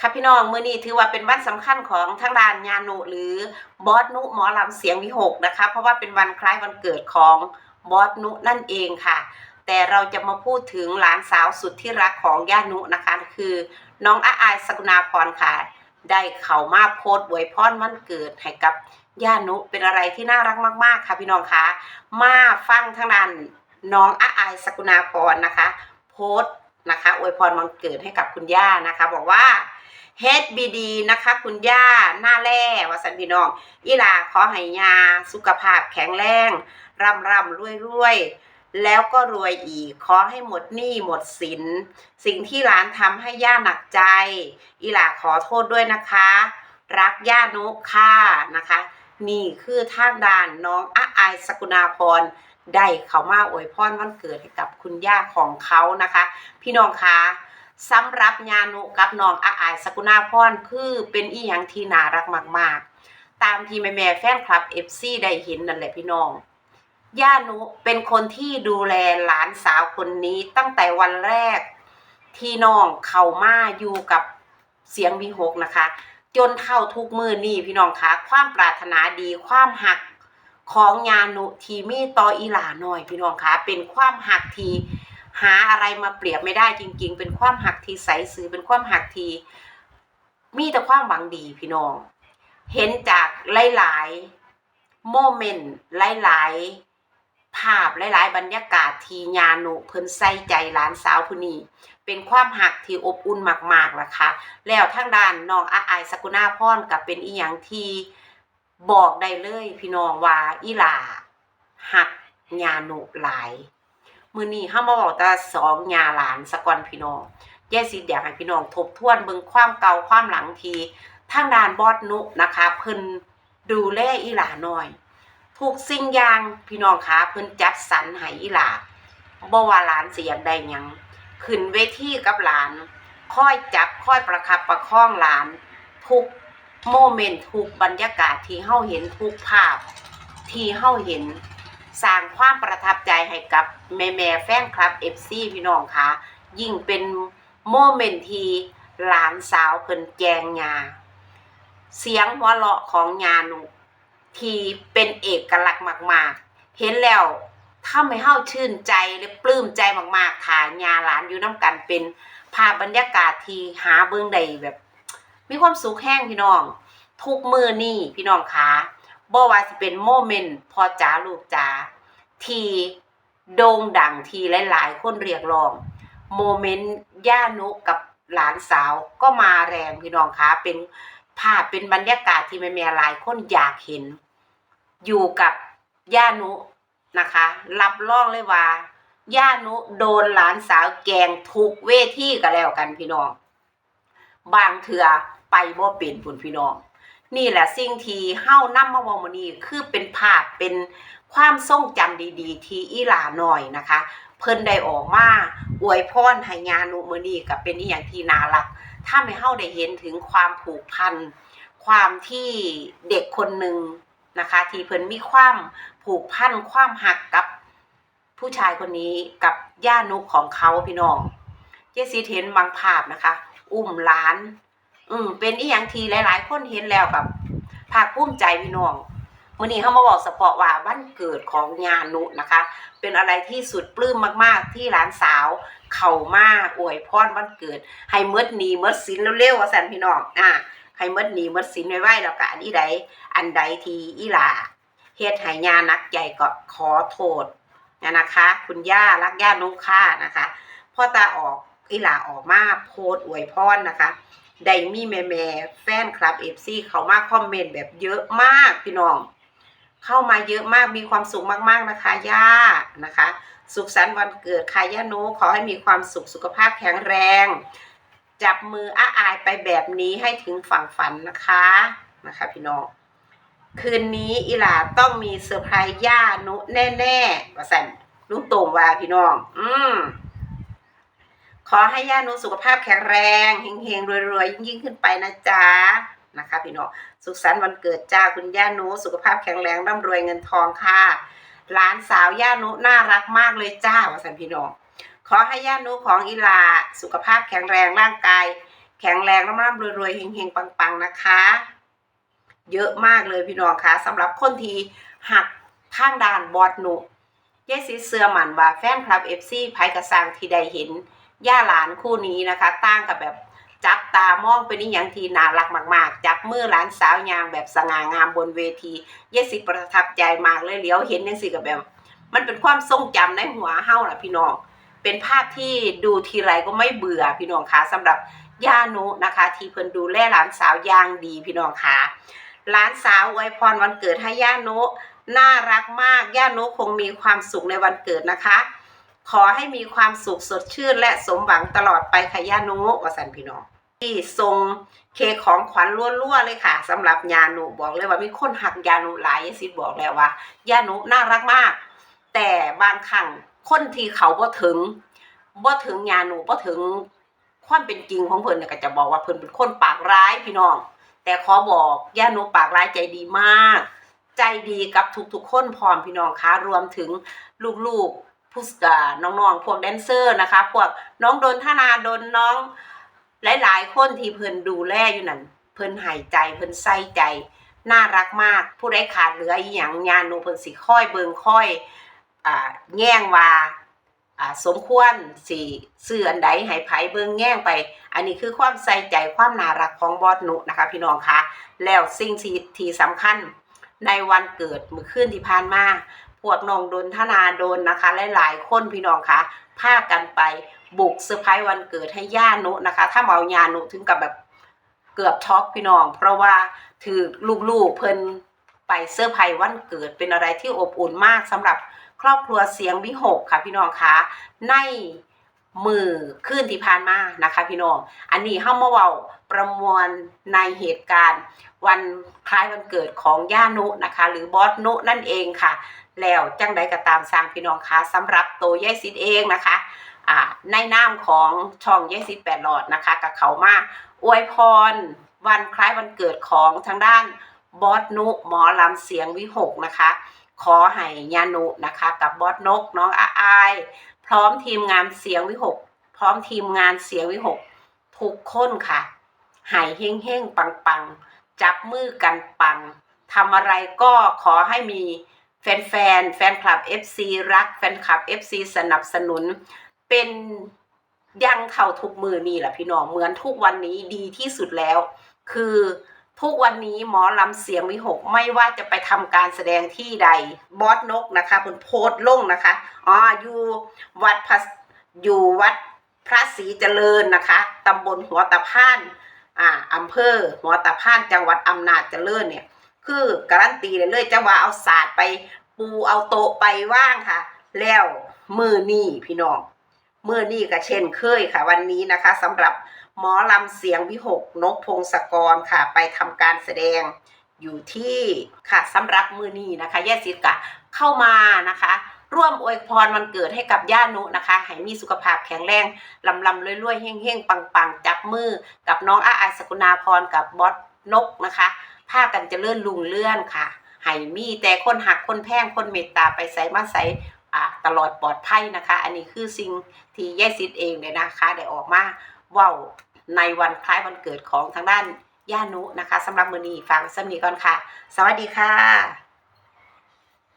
ค่ะพี่น้องมื้อนี้ถือว่าเป็นวันสำคัญของทางด้านญานุหรือบอสนุหมอลำเสียงวิหกนะคะ เพราะว่าเป็นวันคล้ายวันเกิดของบอสนุนั่นเองค่ะ แต่เราจะมาพูดถึงหลานสาวสุดที่รักของญานุนะคะ คือน้องอาอายสกุณาพรค่ะ ได้เข้ามาโพสต์อวยพรวันเกิดให้กับญานุเป็นอะไรที่น่ารักมาก ๆ ค่ะพี่น้องคะมาฟังทางด้านน้องอาอายสกุณาพรนะคะ โพสต์นะคะอวยพรวันเกิดให้กับคุณย่านะคะ บอกว่า เฮดบีดีนะคะคุณย่าหน้าแร่วสันพี่น้องอีหลาขอให้ยาสุขภาพแข็งแรงร่ำร่ำรวยรวยแล้วก็รวยอีก ขอให้หมดหนี้หมดสิน สิ่งที่ร้านทำให้ย่าหนักใจ อีหลาขอโทษด้วยนะคะ รักย่านุค่ะนะคะ นี่คือทางด้านน้องอาอายสกุณาพรได้เขามาอวยพรวันเกิดให้กับคุณย่าของเขานะคะ พี่น้องคะ สำหรับญานุกับน้องอาอายสกุณาพรคือเป็นอีหยังที่น่ารักมาก ๆ ตามที่แม่แม่แฟนคลับ FC ได้เห็นนั่นแหละพี่น้องย่านุเป็นคนที่ดูแลหลานสาวคนนี้ตั้งแต่วันแรก ที่น้องเข้ามาอยู่กับเสียงวีหกนะคะ จนเท่าทุกมือนี่พี่น้องคะความปรารถนาดีความหักของยานุทีมีต่ออีหลาหน่อยพี่น้องคะเป็นความหักที หาอะไรมาเปรียบไม่ได้จริง ๆ เป็นความหักทีใสซื้อเป็นความหักที มีแต่ความหวังดีพี่น้อง เห็นจากหลายๆโมเมนต์หลายๆ ภาพหลายๆ บรรยากาศทีญานุเพิ่นใส่ใจหลานสาวผู้นี้เป็นความหักที่อบอุ่นมากๆล่ะค่ะแล้วทางด้านน้องอาอายสกุณาพรกับเป็นอีหยังที่บอกได้เลย พี่น้องว่าอีหลาหักญานุหลาย มื้อนี้เฮามาบอกแต่สองญาหลานสกอนพี่น้องแย่สิอยากให้พี่น้องทบทวนเบิ่งความเก่าความหลังทีทางด้านบอสนุนะคะ เพิ่นดูแลอีหลาหน่อยทุกสิ่งอย่างพี่น้องคะเพิ่นจัดสรรให้อีหลาบ่ว่าหลานสิอยากได้หยังขึ้นเวทีกับหลาน ค่อยจับค่อยประคับประคองหลาน ทุกโมเมนต์ทุกบรรยากาศที่เฮาเห็นทุกภาพที่เฮาเห็น สร้างความประทับใจให้กับแม่แม่แฟนคลับ FC พี่น้องคะยิ่งเป็นโมเมนต์ทีหลานสาวเพิ่นแจงยาเสียงหัวเราะของยานุที่เป็นเอกลักษณ์มาก ๆ เห็นแล้วทำให้เฮาชื่นใจและปลื้มใจมากๆค่ะญาหลานอยู่น้ำกันเป็นภาพบรรยากาศที่หาเบิ่งไดแบบ มีความสุขแห้งพี่น้อง ทุกมือนี่พี่น้องคะ บ่ว่าสิเป็นโมเมนต์พอจ๋าลูกจ๋าที่โด่งดังที่หลายๆ คนเรียกร้อง โมเมนต์ย่านุกับหลานสาวก็มาแรงพี่น้องคะเป็นภาพเป็นบรรยากาศที่แม่ๆหลายคนอยากเห็น อยู่กับย่านุนะคะ รับรองเลยว่าย่านุโดนหลานสาวแกงทุกเวทีก็แล้วกันพี่น้อง บางเถื่อไปบ่เป็นพุ่นพี่น้อง นี่แหละสิ่งที่เฮ้านำมาวอมื้อนี้คือเป็นภาพเป็นความทรงจำดีๆ ที่อีหลาหน้อยนะคะ เพิ่นได้ออกมาอวยพรให้ญานุมื้อนี้ก็เป็นอีหยังที่น่ารักถ้าให้เฮาได้เห็นถึงความผูกพันความที่เด็กคนหนึ่งนะคะ ที่เพิ่นมีความผูกพันความหักกับผู้ชายคนนี้กับย่านุของเขาพี่น้อง เจสิเห็นบางภาพนะคะ อุ้มหลาน อืมเป็นอีหยังทีหลายๆ คนเห็นแล้วแบบภาคภูมิใจพี่น้องมื้อนี้เขามาบอกเฉพาะว่าวันเกิดของญานุนะคะ เป็นอะไรที่สุดปลื้มมากๆ ที่หลานสาว เข้ามาอวยพรวันเกิด ให้เมดหนีเมดสินเร็วๆว่าซั่นพี่น้องอ่าให้หมดหนี้หมดสินไว้ไว้แล้วก็อันใดอันใดทีอีหลาเฮ็ดให้ยานักใหญ่ก็ขอโทษนะนะคะ คุณย่ารักย่านุค่านะคะพ่อตาออกอีหลาออกมาโพสอวยพรนะคะ ไดมี่แม่แม่แฟนคลับเอฟซีเขามาคอมเมนต์แบบเยอะมากพี่น้อง เข้ามาเยอะมากมีความสุขมากๆนะคะย่านะคะ สุขสันต์วันเกิดค่ะย่านุขอให้มีความสุขสุขภาพแข็งแรง จับมืออ้าอายไปแบบนี้ให้ถึงฝั่งฝันนะคะนะคะ พี่น้อง คืนนี้อีหลาต้องมีเซอร์ไพรส์ย่านุแน่ๆว่าสันลุงโต่งว่าพี่น้อง อืม ขอให้ย่านุสุขภาพแข็งแรงเฮงๆรวยๆยิ่งๆขึ้นไปนะจ๊ะนะคะพี่น้องสุขสันต์วันเกิดจ้าคุณย่านุสุขภาพแข็งแรงร่ำรวยเงินทองค่ะหลานสาวย่านุน่ารักมากเลยจ้าวสันพี่น้องขอให้ย่านุของอีหลาสุขภาพแข็งแรงร่างกาย แข็งแรงร่ำๆรวยๆเฮงๆปังๆนะคะ เยอะมากเลยพี่น้องคะสำหรับคนทีหักทางด้านบอดหนุเยสิเสื้อหมันว่าแฟนคลับ FC ไผกระซังที่ได้เห็น ย่าหลานคู่นี้นะคะตั้งกับแบบจับตามองเป็นอหย่างทีน่ารักมาก ๆ จับมือหลานสาวยางแบบสง่างามบนเวทีเยสิประทับใจมากเลยเหลียวเห็นจังสิกับแบบ มันเป็นความทรงจำในหัวเฮาล่ะพี่น้อง เป็นภาพที่ดูทีไรก็ไม่เบื่อพี่น้องคะสำหรับย่านุนะคะ ที่เพิ่นดูแลหลานสาวย่างดีพี่น้องคะหลานสาวอวยพรวันเกิดให้ย่านุน่ารักมากย่านุคงมีความสุขในวันเกิดนะคะ ขอให้มีความสุขสดชื่น และสมหวังตลอดไปค่ะย่านุวสันพี่น้องที่ทรงเคของขวัญล้วนๆเลยค่ะสำหรับยานุบอกเลยว่ามีคนหักยานุหลายสิบอกแล้วว่ายานุน่ารักมาก แต่บางครั้งคนที่เขาบ่ถึงบ่ถึงยานุบ่ถึงความเป็นจริงของเพิ่นเนี่ยก็จะบอกว่าเพิ่นเป็นคนปากร้ายพี่น้อง แต่ขอบอกยานุปากร้ายใจดีมาก ใจดีกับทุกๆคนพร้อมพี่น้องคะรวมถึงลูกๆ ผู้น้องๆ พวกแดนเซอร์นะคะ พวกน้องโดนธนาโดนน้อง หลายๆ คนที่เพิ่นดูแลอยู่นั่น เพิ่นหายใจ เพิ่นใส่ใจ น่ารักมาก ผู้ใดขาดเหลืออีหยังญาณนูเพิ่นสิค่อยเบิงค่อยอ่าแง่งว่าอ่าสมควรสิซื้ออันใดให้ไผเบิงแง่งไป อันนี้คือความใส่ใจความน่ารักของบอสนุนะคะ พี่น้องคะแล้วสิ่งที่ที่สำคัญในวันเกิดมื้อคืนที่ผ่านมา พวกน้องโดนทนาโดนนะคะ หลายๆคนพี่น้องคะพากันไปบุกเซอร์ไพรส์วันเกิดให้ย่านุนะคะ ถ้าเมายานุถึงกับแบบเกือบช็อกพี่น้อง เพราะว่าถือลูกๆเพิ่นไปเซอร์ไพรส์วันเกิดเป็นอะไรที่อบอุ่นมากสำหรับครอบครัวเสียงวิหกค่ะพี่น้องคะใน มือขึ้นที่ผ่านมานะคะพี่น้อง อันนี้เฮามาเว้าประมวลในเหตุการณ์ วันคล้ายวันเกิดของย่านุนะคะ หรือบอสนุนั่นเองค่ะ แล้วจังใดก็ตามสร้างพี่น้องคะสำหรับโตวยายซิดเองนะคะอ่าในนามของช่องยายซิดแปดหลอดนะคะกับเขามาอวยพรวันคล้ายวันเกิดของทางด้านบอสนุหมอลำเสียงวิหกนะคะขอให้ยานุนะคะกับบอสนกน้องอาอาย พร้อมทีมงานเสียงวิหก พร้อมทีมงานเสียงวิหก ทุกคนค่ะ หายเฮงเฮงปังปังๆ จับมือกันปังทำอะไรก็ขอให้มีแฟนแฟนๆ แฟนคลับ FC รัก แฟนคลับ FC สนับสนุน เป็นยังเท่าทุกมือนี่แหละพี่น้อง เหมือนทุกวันนี้ดีที่สุดแล้ว คือ ทุกวันนี้หมอลำเสียงวิหกไม่ว่าจะไปทำการแสดงที่ใดบอสนกนะคะเพิ่นโพสลงนะคะอ๋ออยู่วัดพระอยู่วัดพระศรีเจริญนะคะตำบลหัวตะพานอ่าอำเภอหัวตะพานจังหวัดอำนาจเจริญเนี่ย คือการันตีเลยเลยจะว่าเอาศาสตร์ไปปูเอาโต๊ะไปว่างค่ะ แล้วมือนี่พี่น้องมือนี่ก็เช่นเคยค่ะ วันนี้นะคะสำหรับ หมอลำเสียงวิหกนกพงศกรค่ะ ไปทำการแสดงอยู่ที่ค่ะสำหรับมือนี้นะคะแย่สิกะเข้ามานะคะ ร่วมอวยพรวันเกิดให้กับย่านุนะคะ ให้มีสุขภาพแข็งแรงลำลำรวยๆเฮ่งๆ ปังๆ จับมือ กับน้องอาอาสกุณาพรกับบอสนกนะคะพากันเจะเลื่อนลุงเลื่อนค่ะให้มีแต่คนหักคนแพงคนเมตตาไปใส่มาใส่ตลอดปลอดภัยนะคะ อันนี้คือสิ่งที่แยซิดเองเนี่ยนะคะ ได้ออกมาเว้า ในวันคล้ายวันเกิดของทางด้านย่านุนะคะสำหรับมือนีฟังสำนีก่อนค่ะ สวัสดีค่ะ